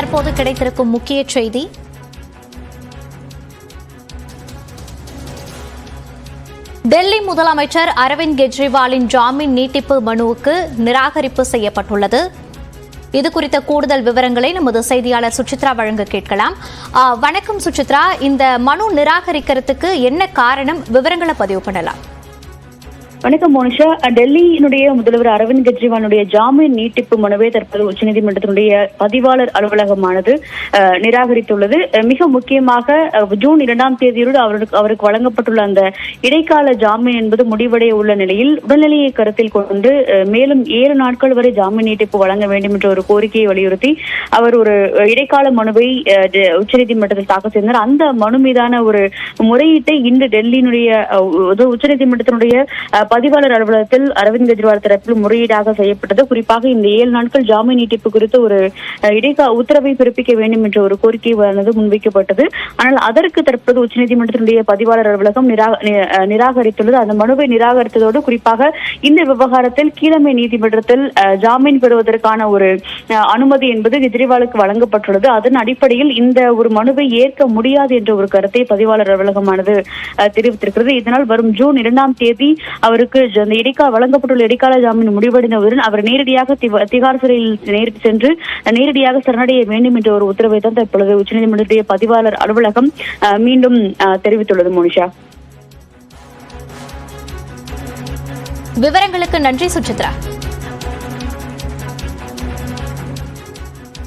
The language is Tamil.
தற்போது கிடைத்திருக்கும் முக்கிய செய்தி. டெல்லி முதலமைச்சர் அரவிந்த் கெஜ்ரிவாலின் ஜாமீன் நீட்டிப்பு மனுவுக்கு நிராகரிப்பு செய்யப்பட்டுள்ளது. இது குறித்த கூடுதல் விவரங்களை நமது செய்தியாளர் சுசித்ரா வழங்க கேட்கலாம். வணக்கம் சுசித்ரா. இந்த மனு நிராகரிக்கிறதுக்கு என்ன காரணம்? விவரங்களை பதிவு பண்ணலாம். வணக்கம் மோனிஷா. டெல்லியினுடைய முதல்வர் அரவிந்த் கெஜ்ரிவாலுடைய ஜாமீன் நீட்டிப்பு மனுவை தற்போது உச்சநீதிமன்றத்தினுடைய பதிவாளர் அலுவலகமானது நிராகரித்துள்ளது. மிக முக்கியமாக ஜூன் இரண்டாம் தேதியோடு அவருக்கு அவருக்கு வழங்கப்பட்டுள்ள அந்த இடைக்கால ஜாமீன் என்பது முடிவடைய உள்ள நிலையில் உடல்நிலையை கருத்தில் கொண்டு மேலும் ஏழு நாட்கள் வரை ஜாமீன் நீட்டிப்பு வழங்க வேண்டும் என்ற ஒரு கோரிக்கையை வலியுறுத்தி அவர் ஒரு இடைக்கால மனுவை அஹ், உச்சநீதிமன்றத்தில் தாக்கல் செய்தார் அந்த மனு மீதான ஒரு முறையீட்டை இன்று டெல்லியினுடைய உச்சநீதிமன்றத்தினுடைய அஹ், பதிவாளர் அலுவலகத்தில் அரவிந்த் கெஜ்ரிவால் தரப்பில் முறையீடாக செய்யப்பட்டது. குறிப்பாக இந்த ஏழு நாட்கள் ஜாமீன் நீட்டிப்பு குறித்து ஒரு இடைக்கா உத்தரவை பிறப்பிக்க வேண்டும் என்ற ஒரு கோரிக்கை முன்வைக்கப்பட்டது. ஆனால் அதற்கு தற்போது உச்சநீதிமன்றத்தினுடைய பதிவாளர் அலுவலகம் நிராகரித்துள்ளது. அந்த மனுவை நிராகரித்ததோடு குறிப்பாக இந்த விவகாரத்தில் கீழமை நீதிமன்றத்தில் அஹ், ஜாமீன் பெறுவதற்கான ஒரு அஹ், அனுமதி என்பது கெஜ்ரிவாலுக்கு வழங்கப்பட்டுள்ளது. அதன் அடிப்படையில் இந்த ஒரு மனுவை ஏற்க முடியாது என்ற ஒரு கருத்தை பதிவாளர் அலுவலகமானது தெரிவித்திருக்கிறது. இதனால் வரும் ஜூன் இரண்டாம் தேதி அவர் அவருக்கு அந்த இடைக்கா வழங்கப்பட்டுள்ள இடைக்கால ஜாமீன் முடிவடைந்தவுடன் அவர் நேரடியாக திகார் சிறையில் நேரிட்டு சென்று நேரடியாக சரணடைய வேண்டும் என்ற ஒரு உத்தரவை தான் தற்பொழுது உச்சநீதிமன்றத்துடைய பதிவாளர் அலுவலகம் மீண்டும் தெரிவித்துள்ளது மோனிஷா. விவரங்களுக்கு நன்றி சுச்சித்ரா